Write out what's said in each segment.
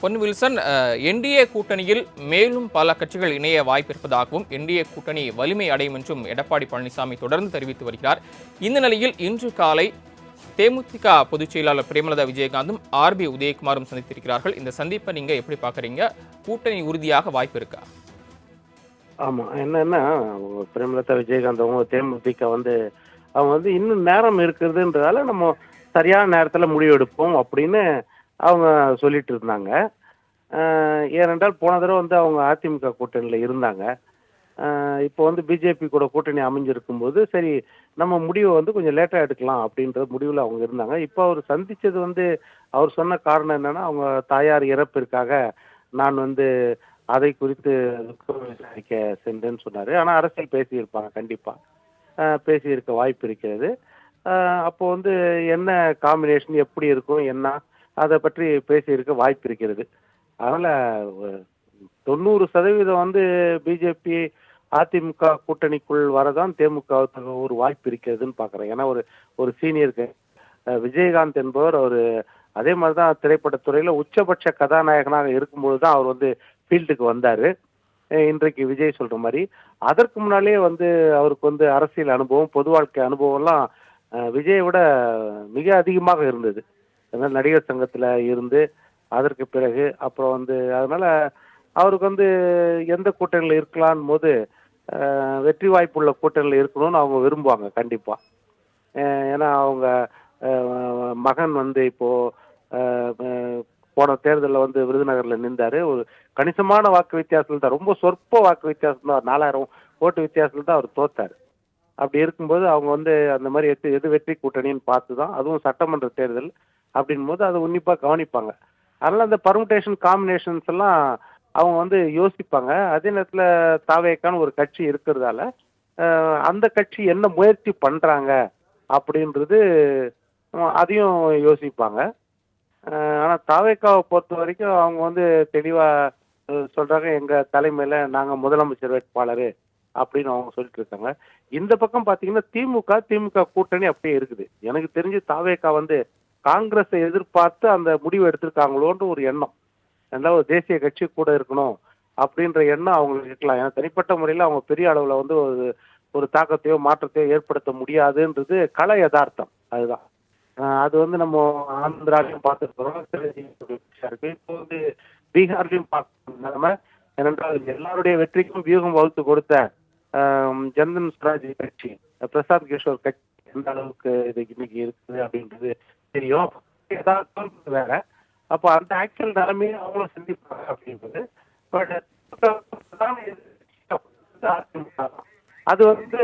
பொன் Wilson NDA கூட்டணியில் மேலும் பல கட்சிகள் இணைய வாய்ப்பு இருப்பதாகவும் என்டிஏ கூட்டணி வலிமை அடையும் என்றும் எடப்பாடி பழனிசாமி தொடர்ந்து தெரிவித்து வருகிறார். இந்த நிலையில் இன்று காலை தேமுதிக பொதுச் செயலாளர் பிரேமலதா விஜயகாந்தும் ஆர்பி உதயகுமாரும் சந்தித்திருக்கிறார்கள். இந்த சந்திப்பை நீங்க எப்படி பாக்குறீங்க கூட்டணி உறுதியாக வாய்ப்பு இருக்கா? ஆமா என்னன்னா பிரேமலதா விஜயகாந்த் அவங்க தேமுதிக வந்து அவங்க வந்து இன்னும் நேரம் இருக்கிறதுன்றதால நம்ம சரியான நேரத்துல முடிவெடுப்போம் அப்படின்னு அவங்க சொல்லிட்டு இருந்தாங்க. ஏனென்றால் போன தடவை வந்து அவங்க அதிமுக கூட்டணியில் இருந்தாங்க. இப்போ வந்து பிஜேபி கூட கூட்டணி அமைஞ்சிருக்கும் போது சரி நம்ம முடிவை வந்து கொஞ்சம் லேட்டாக எடுக்கலாம் அப்படின்ற முடிவில் அவங்க இருந்தாங்க. இப்போ அவர் சந்தித்தது வந்து அவர் சொன்ன காரணம் என்னென்னா அவங்க தாயார் இறப்பிற்காக நான் வந்து அதை குறித்து விசாரிக்க சென்றேன்னு சொன்னார். ஆனால் அரசியல் பேசியிருப்பாங்க கண்டிப்பாக பேசியிருக்க வாய்ப்பு இருக்கிறது. அப்போது அப்போ வந்து என்ன காம்பினேஷன் எப்படி இருக்கும் என்ன? அதை பற்றி பேசியிருக்க வாய்ப்பு இருக்கிறது. அதனால் தொண்ணூறு சதவீதம் வந்து பிஜேபி அதிமுக கூட்டணிக்குள் வரதான் தேமுக ஒரு வாய்ப்பு இருக்கிறதுன்னு பார்க்குறேன். ஏன்னா ஒரு ஒரு சீனியருக்கு விஜயகாந்த் என்பவர் அவர் அதே மாதிரி தான் திரைப்படத்துறையில் உச்சபட்ச கதாநாயகனாக இருக்கும்பொழுது தான் அவர் வந்து ஃபீல்டுக்கு வந்தார். இன்றைக்கு விஜய் சொல்கிற மாதிரி. அதற்கு முன்னாலே வந்து அவருக்கு வந்து அரசியல் அனுபவம் பொது வாழ்க்கை அனுபவம்லாம் விஜயை விட மிக அதிகமாக இருந்தது. அதனால் நடிகர் சங்கத்தில் இருந்து அதற்கு பிறகு அப்புறம் வந்து அதனால் அவருக்கு வந்து எந்த கூட்டணியில் இருக்கலான் போது வெற்றி வாய்ப்புள்ள கூட்டணியில் இருக்கணும்னு அவங்க விரும்புவாங்க கண்டிப்பாக ஏன்னா அவங்க மகன் வந்து இப்போது போன தேர்தலில் வந்து விருதுநகரில் நின்றார். ஒரு கணிசமான வாக்கு வித்தியாசத்தில் தான் ரொம்ப சொற்ப வாக்கு வித்தியாசம் தான் நாலாயிரம் ஓட்டு வித்தியாசத்தில் தான் அவர் தோத்தார். அப்படி இருக்கும்போது அவங்க வந்து அந்த மாதிரி எது எது வெற்றி கூட்டணின்னு பார்த்து தான் அதுவும் சட்டமன்ற தேர்தல் அப்படின் போது அதை உன்னிப்பாக கவனிப்பாங்க. அதனால் அந்த பர்முடேஷன் காம்பினேஷன்ஸ் எல்லாம் அவங்க வந்து யோசிப்பாங்க. அதே நேரத்தில் தாவேக்கான ஒரு கட்சி இருக்கிறதால அந்த கட்சி என்ன முயற்சி பண்ணுறாங்க அப்படின்றது அதையும் யோசிப்பாங்க. ஆனால் தாவேக்காவை பொறுத்த வரைக்கும் அவங்க வந்து தெளிவாக சொல்கிறாங்க எங்கள் தலைமையில் நாங்கள் முதலமைச்சர் வேட்பாளர் அப்படின்னு அவங்க சொல்லிட்டு இருக்காங்க. இந்த பக்கம் பார்த்தீங்கன்னா திமுக திமுக கூட்டணி அப்படியே இருக்குது. எனக்கு தெரிஞ்சு தாவேக்கா வந்து காங்கிரஸை எதிர்பார்த்து அந்த முடிவு எடுத்திருக்காங்களோன்ற ஒரு எண்ணம். ரெண்டாவது ஒரு தேசிய கட்சி கூட இருக்கணும் அப்படின்ற எண்ணம் அவங்களுக்கு இருக்கலாம். ஏன்னா தனிப்பட்ட முறையில் அவங்க பெரிய அளவில் வந்து ஒரு ஒரு தாக்கத்தையோ மாற்றத்தையோ ஏற்படுத்த முடியாதுன்றது கலை யதார்த்தம். அதுதான். அது வந்து நம்ம ஆந்திராலையும் பார்த்துருக்கிறோம். இப்போ வந்து பீகார்லையும் பார்க்கணும் ஏனென்றால் எல்லாருடைய வெற்றிக்கும் வியூகம் வகுத்து கொடுத்த ஜந்தன் ஸ்வராஜ் கட்சி பிரசாத் கிஷோர் கட்சி எந்த அளவுக்கு இது இன்னைக்கு இருக்குது அப்படின்றது தெரியும். ஏதாவது வேற. அப்போ அந்த ஆக்சுவல் நிலைமையை அவங்களும் சந்திப்பாங்க அப்படின்றது. பட் அது வந்து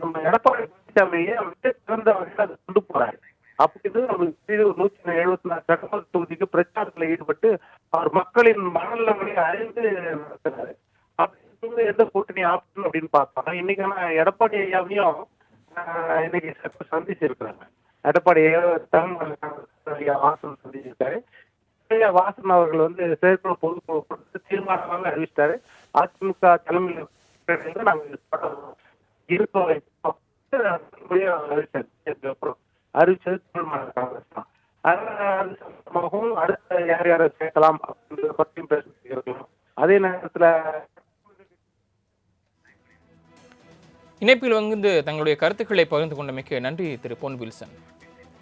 நம்ம எடப்பாடி பழனிசாமியை வந்து சிறந்த வகையில் அதை கொண்டு போறாரு. அப்படின்னு நம்மளுக்கு ஒரு நூற்றி எழுபத்தி நாலு சட்டமன்ற தொகுதிக்கு பிரச்சாரத்தில் ஈடுபட்டு அவர் மக்களின் மனநிலைமையை அறிந்து நடத்துறாரு. அப்படி எந்த கூட்டணி ஆப்ஷன் அப்படின்னு பார்த்தோம்னா இன்னைக்கான எடப்பாடி ஐயாவையும் இன்னைக்கு சந்திச்சிருக்கிறாங்க. எடப்பாடி ஐயா தமிழ் வாசன் சந்திச்சிருக்காரு ஐயா வாசன் அவர்கள் வந்து செயற்குழு பொதுக்குழு கொடுத்து தீர்மானமாக அறிவிச்சிட்டாரு. அதிமுக தலைமையில் நாங்கள் இருக்கோம் அறிவிச்சாரு அறிவிச்சது தமிழ்நாடு காங்கிரஸ் தான். அதனால அடுத்த யார் யாரை சேர்க்கலாம் அப்படின்றத பற்றியும் பேசிட்டு அதே நேரத்தில் இணைப்பில் வந்து தங்களுடைய கருத்துக்களை பகிர்ந்து கொண்டமைக்கு நன்றி திரு பொன் வில்சன்.